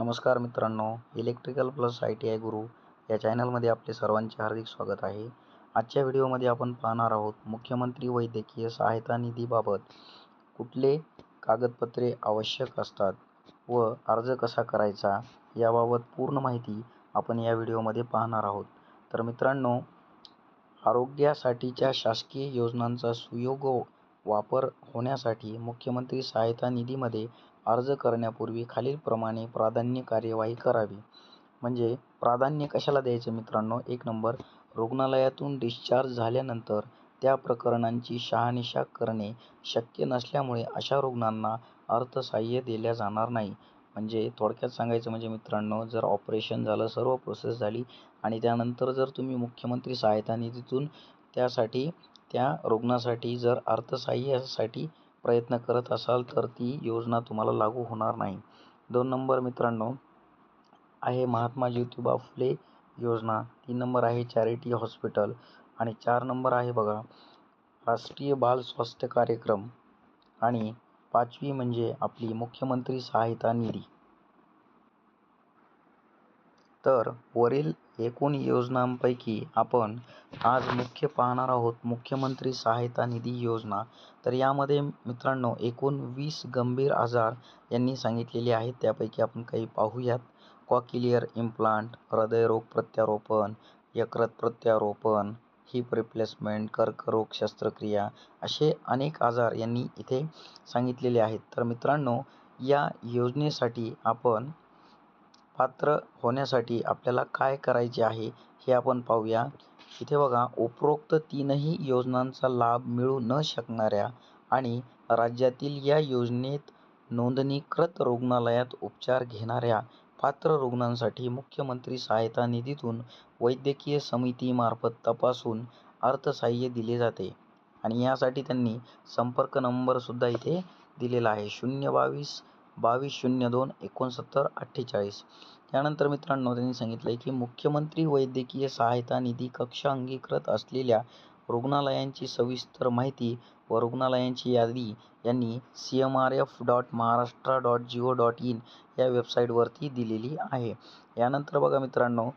नमस्कार मित्रांनो electrical plus I T I Guru या चॅनलमध्ये आपले सर्वांचे हार्दिक स्वागत आहे. आजच्या व्हिडिओमध्ये आपण पाहणार आहोत मुख्यमंत्री वैद्यकीय सहायता निधीबाबत कुठले कागदपत्रे आवश्यक असतात व अर्ज कसा करायचा याबाबत पूर्ण माहिती आपण या व्हिडिओमध्ये पाहणार आहोत. तर मित्रांनो आरोग्यासाठीच्या शासकीय योजनांचा सुयोग्य वापर होण्यासाठी मुख्यमंत्री सहायता निधीमध्ये अर्ज करण्यापूर्वी खालीलप्रमाणे प्राधान्य कार्यवाही करावी. म्हणजे प्राधान्य कशाला द्यायचं मित्रांनो? एक नंबर रुग्णालयातून डिस्चार्ज झाल्यानंतर त्या प्रकरणांची शहानिशा करणे शक्य नसल्यामुळे अशा रुग्णांना अर्थसहाय्य दिल्या जाणार नाही. म्हणजे थोडक्यात सांगायचं म्हणजे मित्रांनो जर ऑपरेशन झालं सर्व प्रोसेस झाली आणि त्यानंतर जर तुम्ही मुख्यमंत्री सहायता निधीतून त्यासाठी त्या रुग्णासाठी जर अर्थसहाय्यासाठी प्रयत्न करत असाल तर ती योजना तुम्हाला लागू होणार नाही. दोन नंबर मित्रांनो आहे महात्मा ज्योतिबा फुले योजना. तीन नंबर आहे चॅरिटी हॉस्पिटल. आणि चार नंबर आहे बघा राष्ट्रीय बाल स्वास्थ्य कार्यक्रम. आणि पाचवी म्हणजे आपली मुख्यमंत्री सहायता निधी. तर वरील एकूण योजनांपैकी आपण आज मुख्य पाहणार आहोत मुख्यमंत्री सहायता निधी योजना. तर यामध्ये मित्रांनो एकूण वीस गंभीर आजार यांनी सांगितलेले आहेत. त्यापैकी आपण काही पाहूयात. कॉकिलियर इम्प्लांट हृदयरोग प्रत्यारोपण यकृत प्रत्यारोपण हिप रिप्लेसमेंट कर्करोग शस्त्रक्रिया असे अनेक आजार यांनी इथे सांगितलेले आहेत. तर मित्रांनो या योजनेसाठी आपण पात्र होण्यासाठी आपल्याला काय करायचे आहे हे आपण पाहूया. इथे बघा उपरोक्त तीनही योजनांचा लाभ मिळू न शकणाऱ्या आणि राज्यातील या योजनेत नोंदणीकृत रुग्णालयात उपचार घेणाऱ्या पात्र रुग्णांसाठी मुख्यमंत्री सहायता निधीतून वैद्यकीय समितीमार्फत तपासून अर्थसहाय्य दिले जाते आणि यासाठी त्यांनी संपर्क नंबरसुद्धा इथे दिलेला आहे. शून्य बावीस बावीस शून्य दोन एकोणसत्तर अठ्ठेचाळीस. त्यानंतर मित्रांनो त्यांनी सांगितलं आहे की मुख्यमंत्री वैद्यकीय सहायता निधी कक्ष अंगीकृत असलेल्या रुग्णालयांची सविस्तर माहिती व रुग्णालयांची यादी यांनी C M R F dot Maharashtra dot G O dot in या वेबसाईटवरती दिलेली आहे. यानंतर बघा मित्रांनो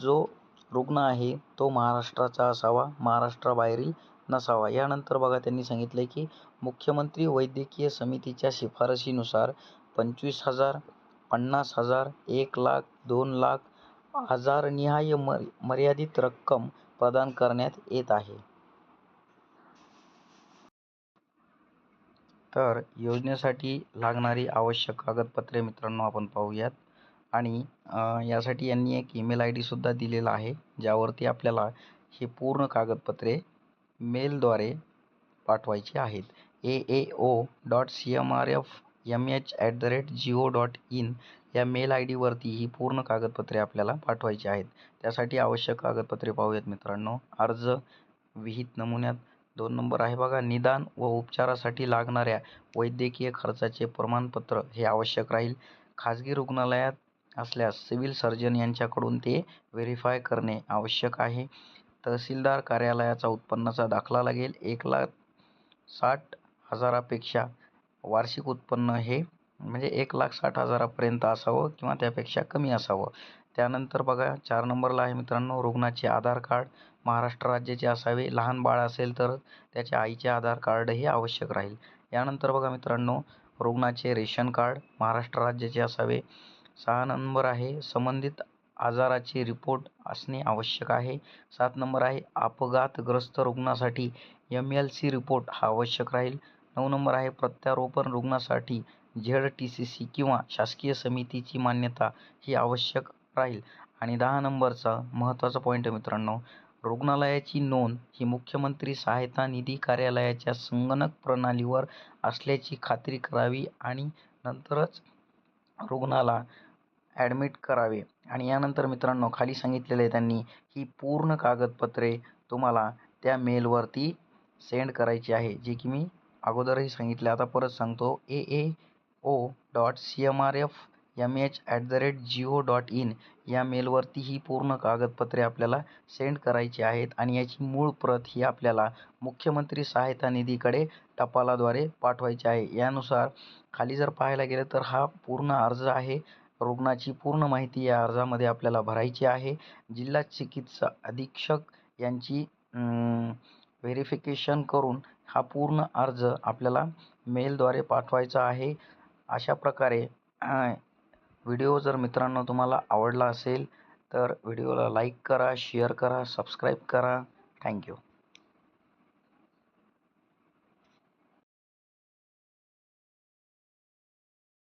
जो रुग्ण आहे तो महाराष्ट्राचा असावा महाराष्ट्राबाहेरील नसावा. यानंतर बघा त्यांनी सांगितलं की मुख्यमंत्री वैद्यकीय समितीच्या शिफारशीनुसार पंचवीस हजार पन्नास हजार एक लाख दोन लाख आजारनिहाय मर मर्यादित रक्कम प्रदान करण्यात येत आहे. तर योजनेसाठी लागणारी आवश्यक कागदपत्रे मित्रांनो आपण पाहूयात. आणि यासाठी यांनी एक ईमेल आय डीसुद्धा दिलेला आहे ज्यावरती आपल्याला हे पूर्ण कागदपत्रे मेलद्वारे पाठवायचे आहेत. A A O dot C M R F M H at the rate G O dot in या मेल आय डीवरती ही पूर्ण कागदपत्रे आपल्याला पाठवायची आहेत. त्यासाठी आवश्यक कागदपत्रे पाहूयात मित्रांनो. अर्ज विहित नमुन्यात दोन नंबर आहे बघा. निदान व उपचारासाठी लागणाऱ्या वैद्यकीय खर्चाचे प्रमाणपत्र हे आवश्यक राहील. खाजगी रुग्णालयात असल्यास सिव्हिल सर्जन यांच्याकडून ते व्हेरीफाय करणे आवश्यक आहे. तहसीलदार कार्यालयाचा उत्पन्नाचा दाखला लागेल. एक लाख साठ हजारापेक्षा वार्षिक उत्पन्न हे म्हणजे एक लाख साठ हजारापर्यंत असावं किंवा त्यापेक्षा कमी असावं. त्यानंतर बघा चार नंबरला आहे मित्रांनो रुग्णाचे आधार कार्ड. महाराष्ट्र राज्याचे असावे. लहान बाळ असेल तर त्याच्या आईचे आधार कार्ड हे आवश्यक राहील. यानंतर बघा मित्रांनो रुग्णाचे रेशन कार्ड. महाराष्ट्र राज्याचे असावे. सहा नंबर आहे संबंधित आजाराचे रिपोर्ट असणे आवश्यक आहे. सात नंबर आहे अपघातग्रस्त रुग्णासाठी एम एल सी रिपोर्ट हा आवश्यक राहील. नऊ नंबर आहे प्रत्यारोपण रुग्णासाठी झेड टी सी सी किंवा शासकीय समितीची मान्यता ही आवश्यक राहील. आणि दहा नंबरचा महत्त्वाचा पॉईंट आहे मित्रांनो रुग्णालयाची नोंद ही मुख्यमंत्री सहायता निधी कार्यालयाच्या संगणक प्रणालीवर असल्याची खात्री करावी आणि नंतरच रुग्णाला ॲडमिट करावे. आणि यानंतर मित्रांनो खाली सांगितलेलं आहे त्यांनी ही पूर्ण कागदपत्रे तुम्हाला त्या मेलवरती सेंड करायची आहे जे की मी अगोदरही सांगितले. आता परत सांगतो A A O dot C M R F M H at the rate G O dot in या मेलवरती ही पूर्ण कागदपत्रे आपल्याला सेंड करायची आहेत आणि याची मूळ प्रत ही आपल्याला मुख्यमंत्री सहायता निधीकडे टपालाद्वारे पाठवायची आहे. यानुसार खाली जर पाहायला गेलं तर हा पूर्ण अर्ज आहे रुग्णाची पूर्ण माहिती या अर्जामध्ये आपल्याला भरायची आहे. जिल्हा चिकित्सा अधीक्षक यांची व्हेरिफिकेशन करून हा पूर्ण अर्ज आपल्याला मेलद्वारे पाठवायचा आहे. अशा प्रकारे व्हिडिओ जर मित्रांनो तुम्हाला आवडला असेल तर व्हिडिओला लाईक करा शेअर करा सबस्क्राईब करा. थँक्यू